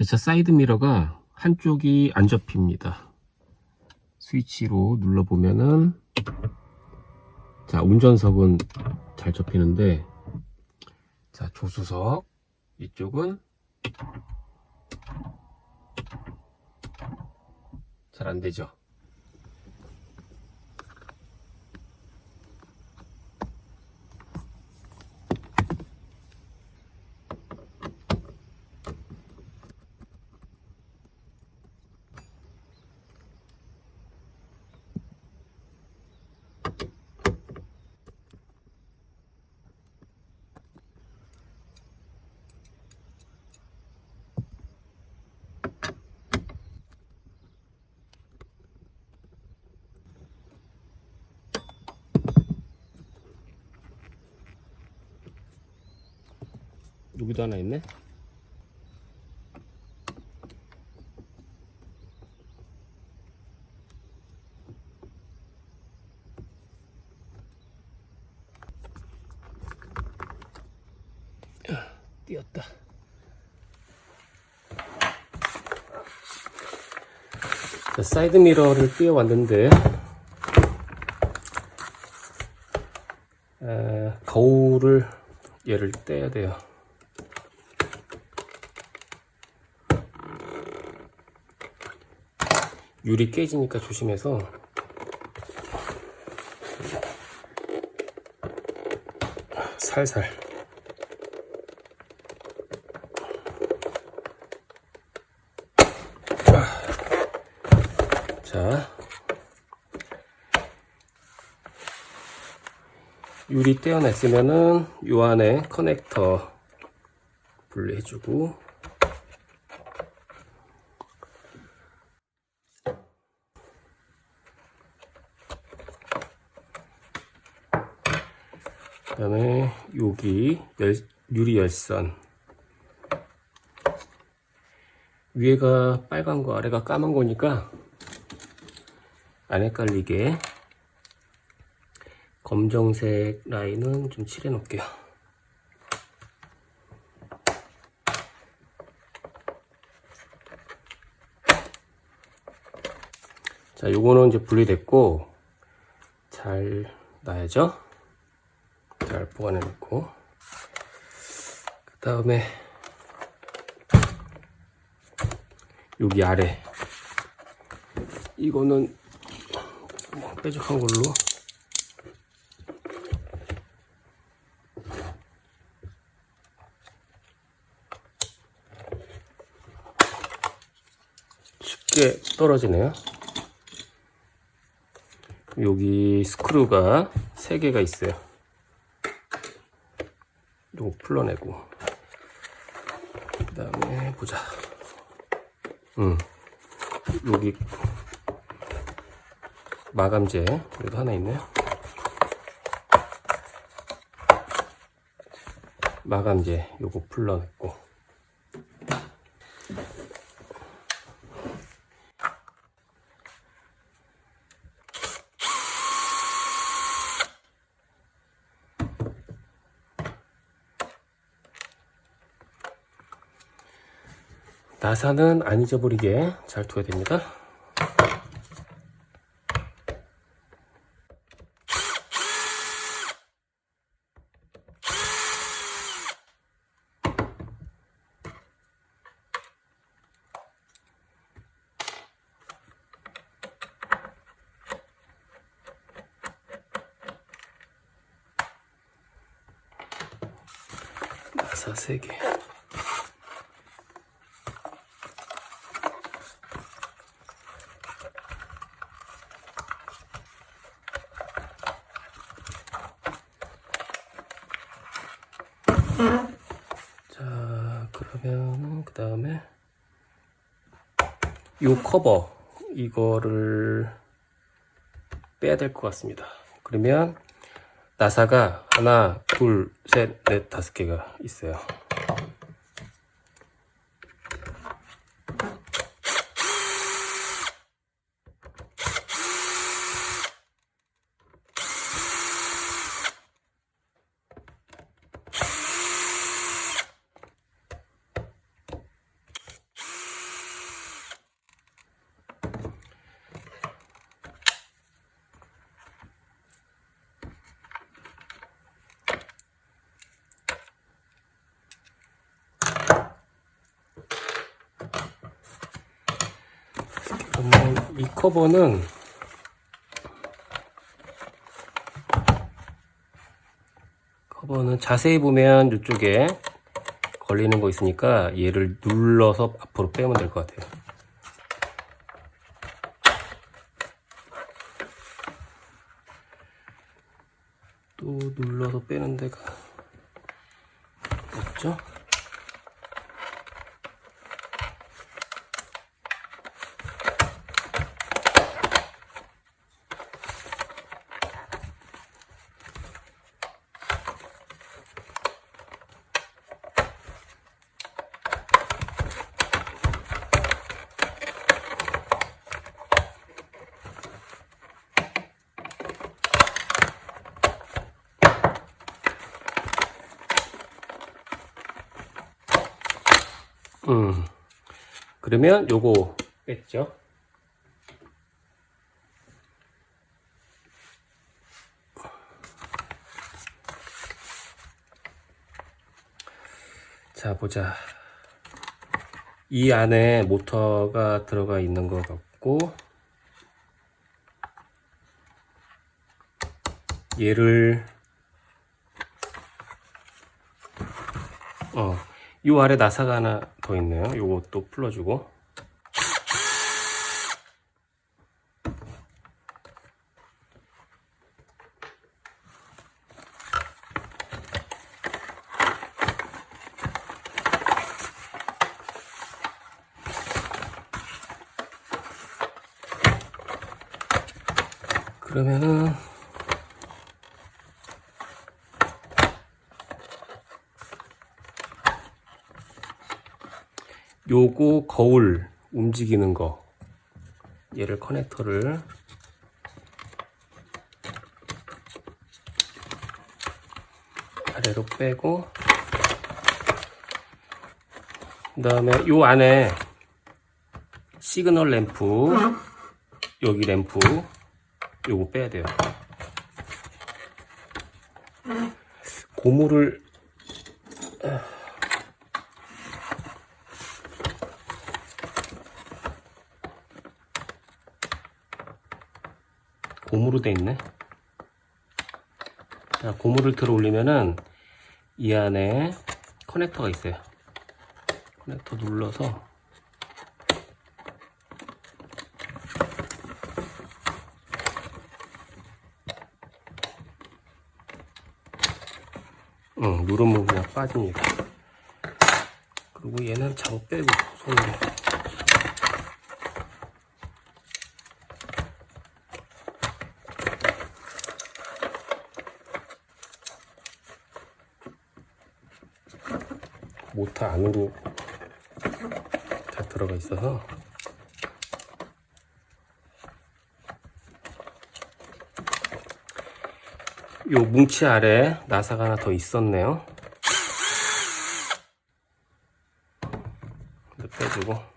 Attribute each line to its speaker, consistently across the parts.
Speaker 1: 제 차 사이드 미러가 한쪽이 안 접힙니다. 스위치로 눌러보면은 자 운전석은 잘 접히는데 자 조수석 이쪽은 잘 안 되죠. 여기도 하나 있네. 야, 띄었다. 자, 사이드 미러를 띄워 왔는데 에, 거울을 얘를 떼야 돼요. 유리 깨지니까 조심해서. 살살. 자. 유리 떼어냈으면은 요 안에 커넥터 분리해주고 그 다음에 여기 열, 유리 열선. 위에가 빨간 거 아래가 까만 거니까 안 헷갈리게 검정색 라인은 좀 칠해 놓을게요. 자 요거는 이제 분리됐고 잘 놔야죠 잘 보관해 놓고. 그 다음에 여기 아래. 이거는 뾰족한 걸로. 쉽게 떨어지네요. 여기 스크류가 3개가 있어요 풀러내고. 그 다음에 보자. 음. 여기 마감재 여기도 하나 있네요 마감재 요거 풀러냈고 나사는 안 잊어버리게 잘 둬야 됩니다. 나사 3개. 자, 그러면 그 다음에 요 커버 이거를 빼야 될 것 같습니다. 그러면 나사가 하나, 둘, 셋, 넷, 다섯 개가 있어요. 그러면 이 커버는 커버는 자세히 보면 이쪽에 걸리는 거 있으니까 얘를 눌러서 앞으로 빼면 될 것 같아요. 또 눌러서 빼는 데가 없죠? 그러면 요거 뺐죠? 자, 보자. 이 안에 모터가 들어가 있는 것 같고, 얘를, 어, 요 아래 나사가 하나 더 있네요. 요것도 풀어주고. 그러면은 요 거 거울 움직이는 거. 얘를 커넥터를 아래로 빼고 그 다음에 요 안에 시그널 램프 여기 램프 요거 빼야 돼요. 고무를 고무로 돼 있네. 자, 고무를 들어 올리면은 이 안에 커넥터가 있어요. 커넥터 눌러서 응, 누르면 그냥 빠집니다. 그리고 얘는 잡아 빼고 손으로. 모터 안으로 다 들어가 있어서 요 뭉치 아래 나사가 하나 더 있었네요. 빼주고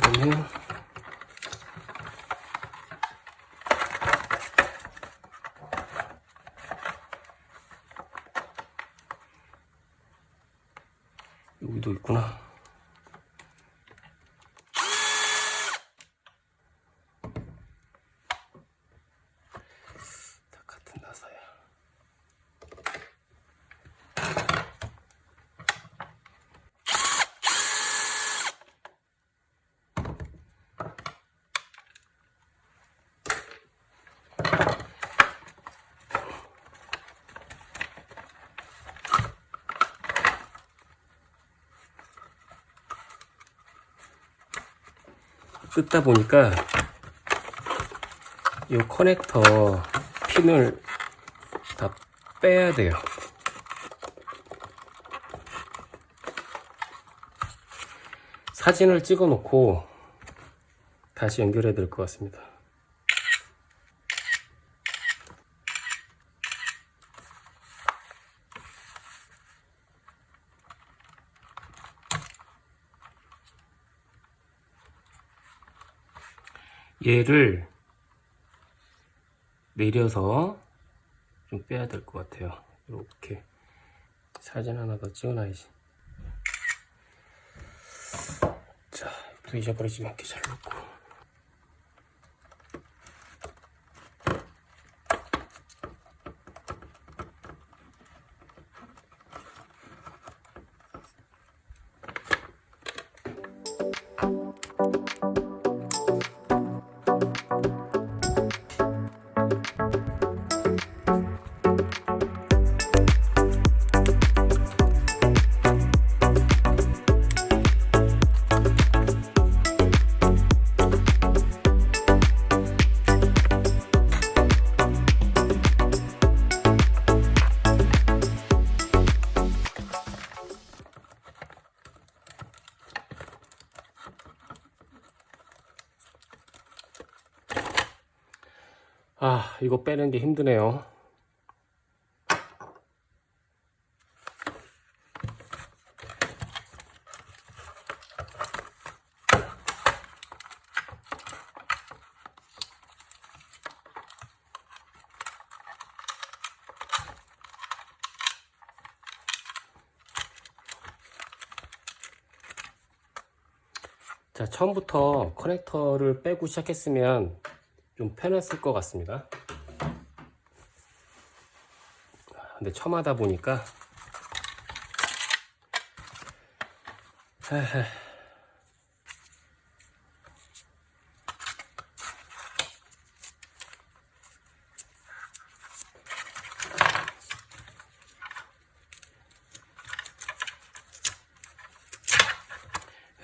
Speaker 1: 그러면 여기도 있구나. 뜯다 보니까 이 커넥터 핀을 다 빼야 돼요. 사진을 찍어 놓고 다시 연결해야 될것 같습니다. 얘를 내려서 좀 빼야 될 것 같아요. 이렇게 사진 하나 더 찍어놔야지. 자, 또 잊어버리지 않게 잘 놓고. 이거 빼는 게 힘드네요. 자, 처음부터 커넥터를 빼고 시작했으면 좀 편했을 것 같습니다. 근데 처음 하다 보니까.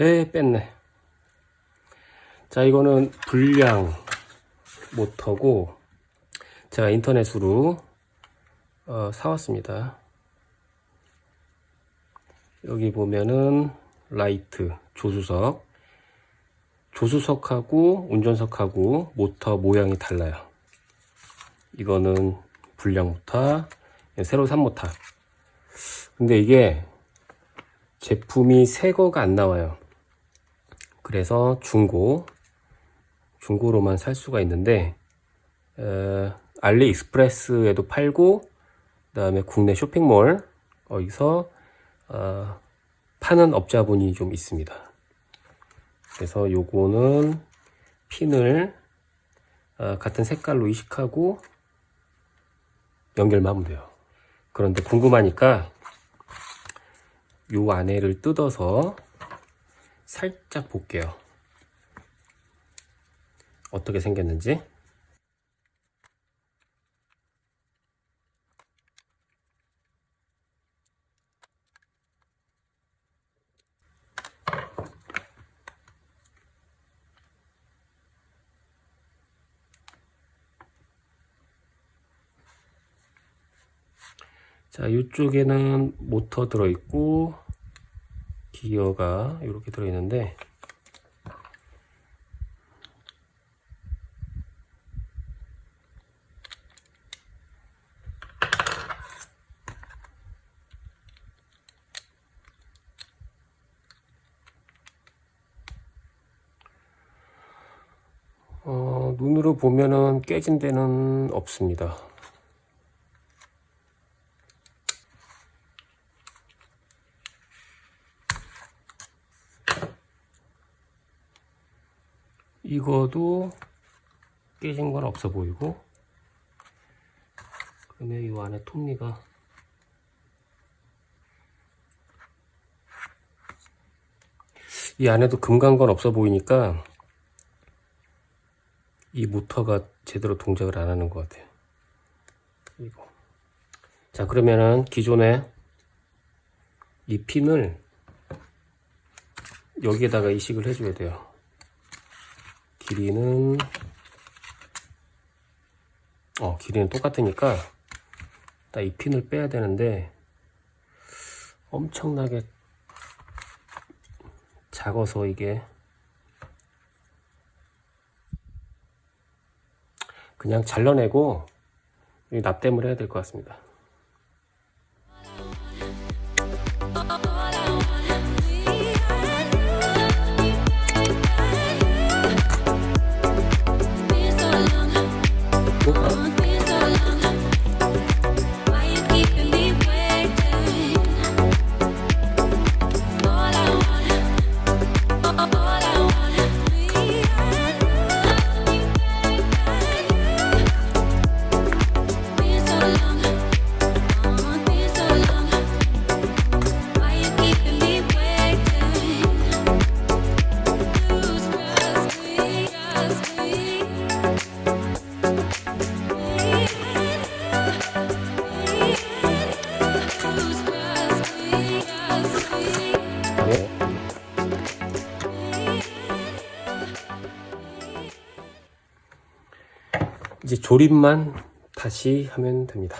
Speaker 1: 에 뺐네. 자 이거는 불량 모터고 제가 인터넷으로 어, 사왔습니다. 여기 보면은 라이트 조수석 조수석하고 운전석하고 모터 모양이 달라요. 이거는 불량 모터 새로 산 모터 근데 이게 제품이 새 거가 안 나와요. 그래서 중고 중고로만 살 수가 있는데 어, 알리익스프레스에도 팔고 그 다음에 국내 쇼핑몰 거기서 어, 파는 업자분이 좀 있습니다. 그래서 요거는 핀을 어, 같은 색깔로 이식하고 연결만 하면 돼요. 그런데 궁금하니까 요 안에를 뜯어서 살짝 볼게요. 어떻게 생겼는지. 자, 이쪽에는 모터 들어있고, 기어가 이렇게 들어있는데, 어, 눈으로 보면은 깨진 데는 없습니다. 이거도 깨진 건 없어 보이고 그러면 이 안에 톱니가 이 안에도 금간 건 없어 보이니까 이 모터가 제대로 동작을 안 하는 것 같아요. 이거. 자, 그러면은 기존에 이 핀을 여기에다가 이식을 해줘야 돼요. 길이는 어 길이는 똑같으니까 나이 핀을 빼야 되는데 엄청나게 작아서 이게 그냥 잘라내고 이 납땜을 해야 될 것 같습니다. 조립만 다시 하면 됩니다.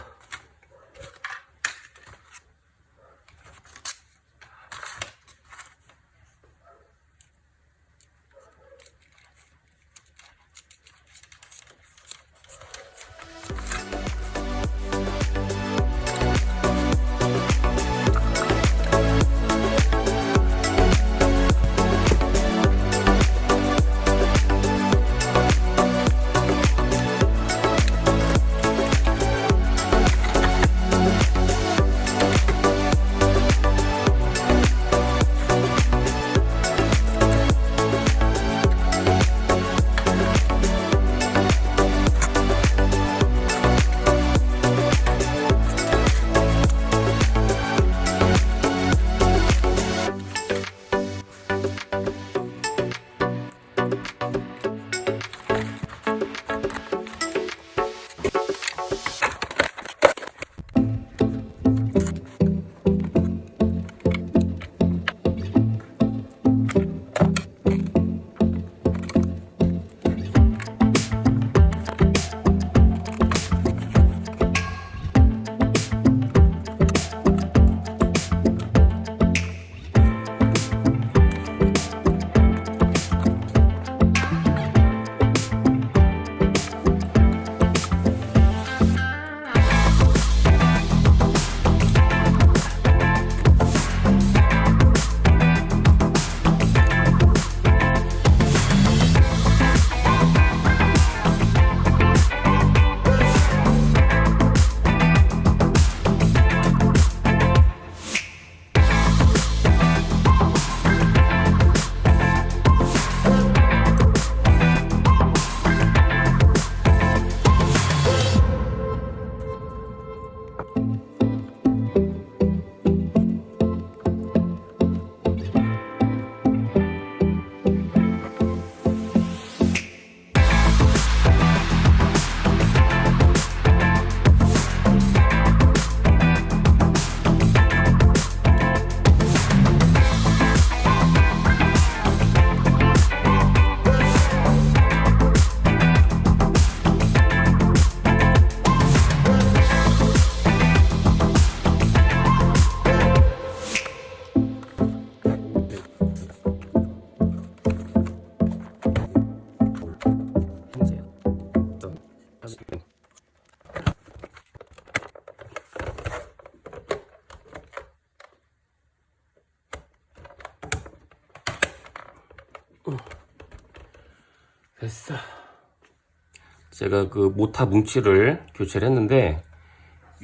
Speaker 1: 제가 그 모타 뭉치를 교체를 했는데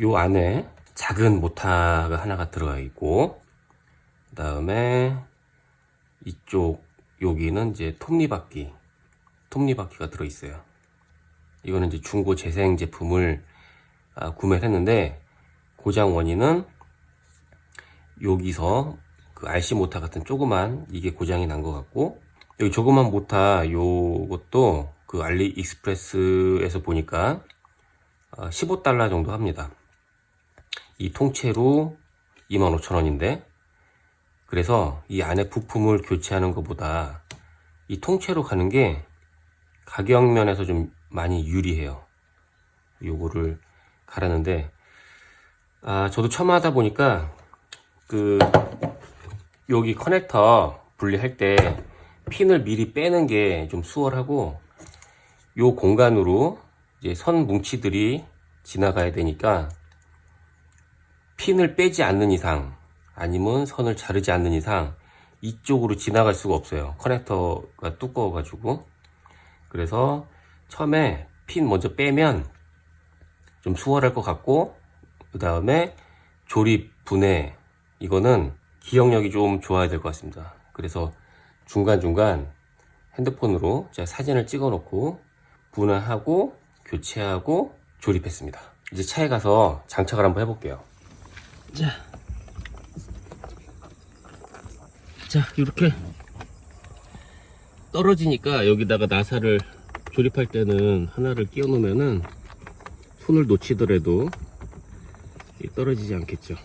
Speaker 1: 요 안에 작은 모타가 하나가 들어가 있고 그 다음에 이쪽 여기는 이제 톱니바퀴 톱니바퀴가 들어 있어요. 이거는 이제 중고 재생 제품을 아, 구매를 했는데 고장 원인은 여기서 그 RC 모타 같은 조그만 이게 고장이 난 것 같고 여기 조그만 모타 요것도 그 알리익스프레스에서 보니까 15달러 정도 합니다. 이 통째로 25,000원인데 그래서 이 안에 부품을 교체하는 것보다 이 통째로 가는 게 가격 면에서 좀 많이 유리해요. 요거를 갈았는데 아 저도 처음 하다 보니까 그 여기 커넥터 분리할 때 핀을 미리 빼는 게 좀 수월하고 요 공간으로 이제 선 뭉치들이 지나가야 되니까 핀을 빼지 않는 이상 아니면 선을 자르지 않는 이상 이쪽으로 지나갈 수가 없어요. 커넥터가 두꺼워 가지고 그래서 처음에 핀 먼저 빼면 좀 수월할 것 같고 그 다음에 조립 분해 이거는 기억력이 좀 좋아야 될 것 같습니다. 그래서 중간중간 핸드폰으로 제가 사진을 찍어 놓고 분해하고 교체하고 조립했습니다. 이제 차에 가서 장착을 한번 해볼게요. 자, 자 이렇게 떨어지니까 여기다가 나사를 조립할 때는 하나를 끼워 놓으면은 손을 놓치더라도 이 떨어지지 않겠죠.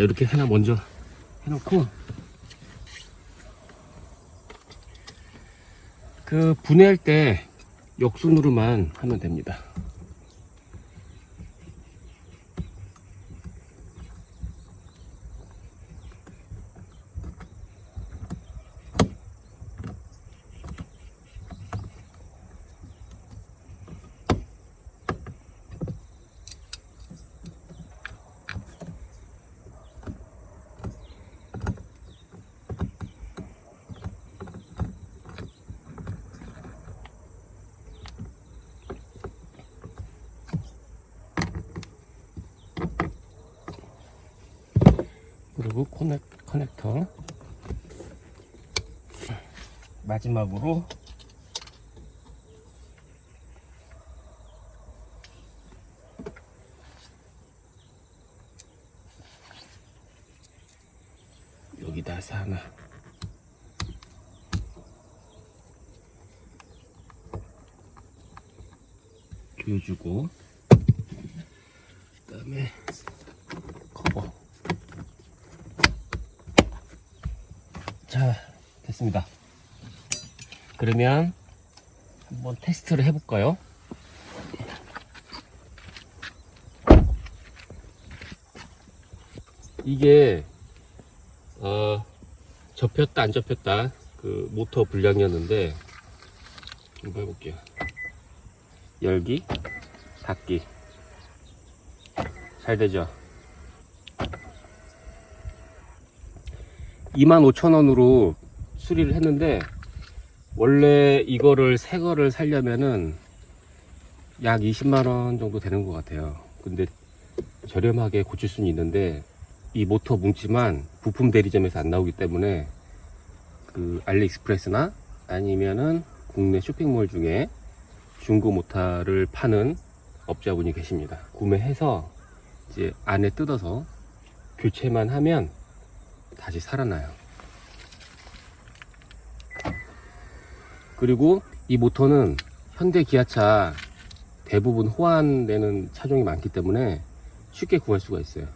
Speaker 1: 자, 이렇게 하나 먼저 해놓고 그 분해할 때 역순으로만 하면 됩니다. 커넥, 커넥터. 마지막으로. 여기다 하나. 끼워주고. 그 다음에 커버 자 됐습니다. 그러면 한번 테스트를 해볼까요? 이게 어, 접혔다 안 접혔다 그 모터 불량이었는데 한번 해볼게요. 열기 닫기. 잘 되죠? 25,000원으로 수리를 했는데 원래 이거를 새 거를 살려면은 약 20만원 정도 되는 것 같아요 근데 저렴하게 고칠 수는 있는데 이 모터 뭉치만 부품 대리점에서 안 나오기 때문에 그 알리익스프레스나 아니면은 국내 쇼핑몰 중에 중고 모터를 파는 업자분이 계십니다 구매해서 이제 안에 뜯어서 교체만 하면 다시 살아나요. 그리고 이 모터는 현대 기아차 대부분 호환되는 차종이 많기 때문에 쉽게 구할 수가 있어요.